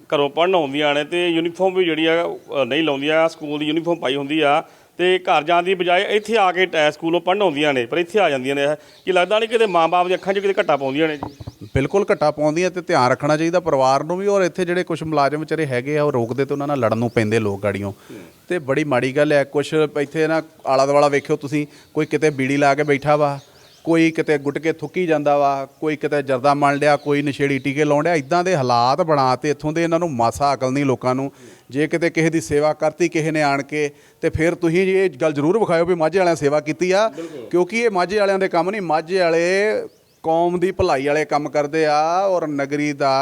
Speaker 1: ਘਰੋਂ ਪੜ੍ਹਨ ਆਉਂਦੀਆਂ ਨੇ ਤੇ ਯੂਨੀਫਾਰਮ ਵੀ ਜਿਹੜੀ ਆ ਅ, ਨਹੀਂ ਲਾਉਂਦੀਆਂ। ਸਕੂਲ ਦੀ ਯੂਨੀਫਾਰਮ ਪਾਈ ਹੁੰਦੀ ਆ। ਤੇ ਘਰ ਜਾਣ ਦੀ ਬਜਾਏ ਇੱਥੇ ਆ ਕੇ ਟੈ ਸਕੂਲੋਂ ਪੜ੍ਹਨ ਆਉਂਦੀਆਂ ਨੇ ਪਰ ਇੱਥੇ ਆ ਜਾਂਦੀਆਂ ਨੇ। ਇਹ ਕਿ ਲੱਗਦਾ ਨਹੀਂ ਕਿਤੇ ਮਾਂ-ਬਾਪ ਦੀ ਅੱਖਾਂ 'ਚ ਕਿਤੇ ਘੱਟਾ ਪਾਉਂਦੀਆਂ ਨੇ ਜੀ?
Speaker 2: ਬਿਲਕੁਲ ਘਟਾ ਪਾਉਂਦੀਆਂ ਤੇ ਧਿਆਨ ਰੱਖਣਾ ਚਾਹੀਦਾ ਪਰਿਵਾਰ ਨੂੰ ਵੀ ਔਰ ਇੱਥੇ ਜਿਹੜੇ ਕੁਝ ਮੁਲਾਜ਼ਮ ਵਿਚਾਰੇ ਹੈਗੇ ਆ ਉਹ ਰੋਕਦੇ ਤੇ ਉਹਨਾਂ ਨਾਲ ਲੜਨ ਨੂੰ ਪੈਂਦੇ ਲੋਕ ਗਾੜੀਆਂ। ਤੇ ਬੜੀ ਮਾੜੀ ਗੱਲ ਹੈ ਕੁਝ ਇੱਥੇ ਨਾ ਆਲਾ ਦੁਆਲਾ ਵੇਖਿਓ ਤੁਸੀਂ ਕੋਈ ਕਿਤੇ ਬੀੜੀ ਲਾ ਕੇ ਬੈਠਾ ਵਾ ਕੋਈ ਕਿਤੇ ਗੁੱਟ ਕੇ ਥੁੱਕੀ ਜਾਂਦਾ ਵਾ ਕੋਈ ਕਿਤੇ ਜਰਦਾ ਮੰਨ ਲਿਆ ਕੋਈ ਨਸ਼ੇੜੀ ਟੀਕੇ ਲਾਉਣ ਡਿਆ ਇਦਾਂ ਦੇ ਹਾਲਾਤ ਬਣਾਤੇ ਇੱਥੋਂ ਦੇ ਇਹਨਾਂ ਨੂੰ ਮਾਸਾ ਅਕਲ ਨਹੀਂ ਲੋਕਾਂ ਨੂੰ। ਜੇ ਕਿਤੇ ਕਿਸੇ ਦੀ ਸੇਵਾ ਕਰਤੀ ਕਿਸੇ ਨੇ ਆਣ ਕੇ ਤੇ ਫਿਰ ਤੁਸੀਂ ਇਹ ਗੱਲ ਜ਼ਰੂਰ ਵਿਖਾਇਓ ਵੀ ਮਾਝੇ ਵਾਲਿਆਂ ਸੇਵਾ ਕੀਤੀ ਆ ਕਿਉਂਕਿ ਇਹ ਮਾਝੇ ਵਾਲਿਆਂ ਦੇ ਕੰਮ ਨਹੀਂ ਮਾਝੇ ਵਾਲੇ ਕੌਮ ਦੀ ਭਲਾਈ ਵਾਲੇ ਕੰਮ ਕਰਦੇ ਆ ਔਰ ਨਗਰੀ ਦਾ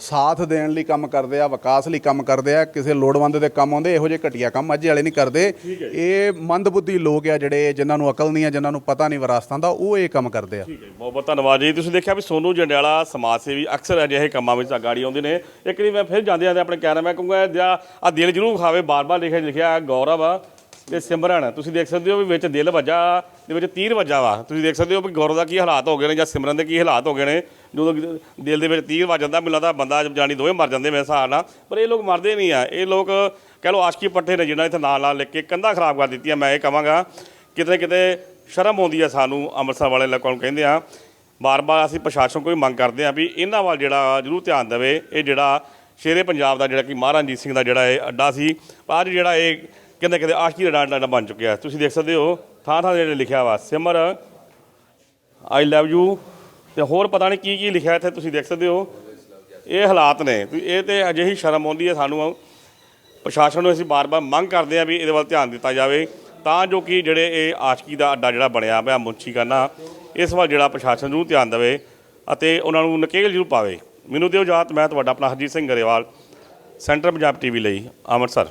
Speaker 2: ਸਾਥ ਦੇਣ ਲਈ ਕੰਮ ਕਰਦੇ ਆ ਵਿਕਾਸ ਲਈ ਕੰਮ ਕਰਦੇ ਆ ਕਿਸੇ ਲੋੜਵੰਦ ਦੇ ਕੰਮ ਆਉਂਦੇ ਇਹੋ ਜਿਹੇ ਘਟੀਆ ਕੰਮ ਮਾਝੇ ਵਾਲੇ ਨਹੀਂ ਕਰਦੇ। ਇਹ ਮੰਦਬੁੱਧੀ ਲੋਕ ਆ ਜਿਹੜੇ ਜਿਨ੍ਹਾਂ ਨੂੰ ਅਕਲ ਨਹੀਂ ਆ ਜਿਨ੍ਹਾਂ ਨੂੰ ਪਤਾ ਨਹੀਂ ਵਿਰਾਸਤਾਂ ਦਾ ਉਹ ਇਹ ਕੰਮ ਕਰਦੇ ਆ।
Speaker 1: ਠੀਕ ਹੈ ਬਹੁਤ ਬਹੁਤ ਧੰਨਵਾਦ ਜੀ। ਤੁਸੀਂ ਦੇਖਿਆ ਵੀ ਸੋਨੂ ਜੰਡਿਆਲਾ ਸਮਾਜ ਸੇਵੀ ਅਕਸਰ ਅਜਿਹੇ ਕੰਮਾਂ ਵਿੱਚ ਅਗਾੜੀ ਆਉਂਦੇ ਨੇ। ਇੱਕ ਵਾਰੀ ਮੈਂ ਫਿਰ ਜਾਂਦੇ ਜਾਂਦੇ ਆਪਣੇ ਕਹਿਣਾ ਮੈਂ ਕਹੂੰਗਾ ਜਾਂ ਆ ਦਿਲ ਜਰੂਰ ਖਾਵੇ ਬਾਰ-ਬਾਰ ਲਿਖਿਆ ਲਿਖਿਆ ਗੌਰਵ ਆ ਤੇ ਸਿਮਰਨ, ਤੁਸੀਂ ਦੇਖ ਸਕਦੇ ਹੋ ਵੀ ਵਿੱਚ ਦਿਲ ਵੱਜਾ, ਦੇ ਵਿੱਚ ਤੀਰ ਵੱਜਾ ਵਾ। ਤੁਸੀਂ ਦੇਖ ਸਕਦੇ ਹੋ ਵੀ ਗੌਰਵ ਦਾ ਕੀ ਹਾਲਾਤ ਹੋ ਗਏ ਨੇ ਜਾਂ ਸਿਮਰਨ ਦੇ ਕੀ ਹਾਲਾਤ ਹੋ ਗਏ ਨੇ। ਜਦੋਂ ਦਿਲ ਦੇ ਵਿੱਚ ਤੀਰ ਵੱਜ ਜਾਂਦਾ, ਮੈਨੂੰ ਲੱਗਦਾ ਬੰਦਾ ਜਾਨੀ ਦੋਵੇਂ ਮਰ ਜਾਂਦੇ ਮੇਰੇ ਹਿਸਾਬ ਨਾਲ। ਪਰ ਇਹ ਲੋਕ ਮਰਦੇ ਨਹੀਂ ਆ। ਇਹ ਲੋਕ ਕਹਿ ਲਓ ਆਸ਼ਕੀ ਪੱਠੇ ਨੇ ਜਿਹਨਾਂ ਇੱਥੇ ਨਾਲ ਨਾਲ ਲਿਖ ਕੇ ਕੰਧਾਂ ਖਰਾਬ ਕਰ ਦਿੱਤੀਆਂ, ਮੈਂ ਇਹ ਕਹਾਂਗਾ, ਕਿਤੇ ਕਿਤੇ ਸ਼ਰਮ ਆਉਂਦੀ ਆ ਸਾਨੂੰ ਅੰਮ੍ਰਿਤਸਰ ਵਾਲੇ ਲੋਕਾਂ ਨੂੰ ਕਹਿੰਦੇ ਆ। ਬਾਰ-ਬਾਰ ਅਸੀਂ ਪ੍ਰਸ਼ਾਸਨ ਕੋਈ ਮੰਗ ਕਰਦੇ ਆ ਵੀ ਇਹਨਾਂ ਵੱਲ ਜਿਹੜਾ ਜ਼ਰੂਰ ਧਿਆਨ ਦੇਵੇ। ਇਹ ਜਿਹੜਾ ਸ਼ੇਰੇ ਪੰਜਾਬ ਦਾ ਜਿਹੜਾ ਕਿ ਮਹਾਰਾਜਾ ਸਿੰਘ ਦਾ ਜਿਹੜਾ ਇਹ ਅੱਡਾ ਸੀ ਅੱਜ ਜਿਹੜਾ ਇਹ ਕਹਿੰਦੇ ਕਹਿੰਦੇ ਆਸ਼ਕੀ ਦਾ ਅੱਡਾ ਬਣ ਚੁੱਕਿਆ। ਤੁਸੀਂ ਦੇਖ ਸਕਦੇ ਹੋ, ਥਾਂ ਥਾਂ ਜਿਹੜੇ ਲਿਖਿਆ ਵਾ, ਸਿਮਰ ਆਈ ਲਵ ਯੂ ਤੇ ਹੋਰ ਪਤਾ ਨਹੀਂ ਕੀ ਕੀ ਲਿਖਿਆ ਇੱਥੇ, ਤੁਸੀਂ ਦੇਖ ਸਕਦੇ ਹੋ। ਇਹ ਹਾਲਾਤ ਨੇ ਇਹ ਤੇ ਅਜਿਹੀ ਸ਼ਰਮ ਆਉਂਦੀ ਹੈ ਸਾਨੂੰ। ਪ੍ਰਸ਼ਾਸਨ ਨੂੰ ਅਸੀਂ ਬਾਰ-ਬਾਰ ਮੰਗ ਕਰਦੇ ਹਾਂ ਵੀ ਇਹਦੇ ਵੱਲ ਧਿਆਨ ਦਿੱਤਾ ਜਾਵੇ, ਤਾਂ ਜੋ ਕਿ ਜਿਹੜੇ ਇਹ ਆਸ਼ਕੀ ਦਾ ਅੱਡਾ ਜਿਹੜਾ ਬਣਿਆ ਪਿਆ ਮੁੰਸ਼ੀਖਾਨਾ ਇਸ ਵੱਲ ਜਿਹੜਾ ਪ੍ਰਸ਼ਾਸਨ ਨੂੰ ਧਿਆਨ ਦੇਵੇ ਅਤੇ ਉਹਨਾਂ ਨੂੰ ਨਕੇਲ ਜ਼ਰੂਰ ਪਾਵੇ। ਮੈਨੂੰ ਦਿਓ ਇਜਾਜ਼ਤ, ਮੈਂ ਤੁਹਾਡਾ ਆਪਣਾ ਹਰਜੀਤ ਸਿੰਘ ਗਰੇਵਾਲ, ਸੈਂਟਰ ਪੰਜਾਬ ਟੀਵੀ ਲਈ, ਅੰਮ੍ਰਿਤਸਰ।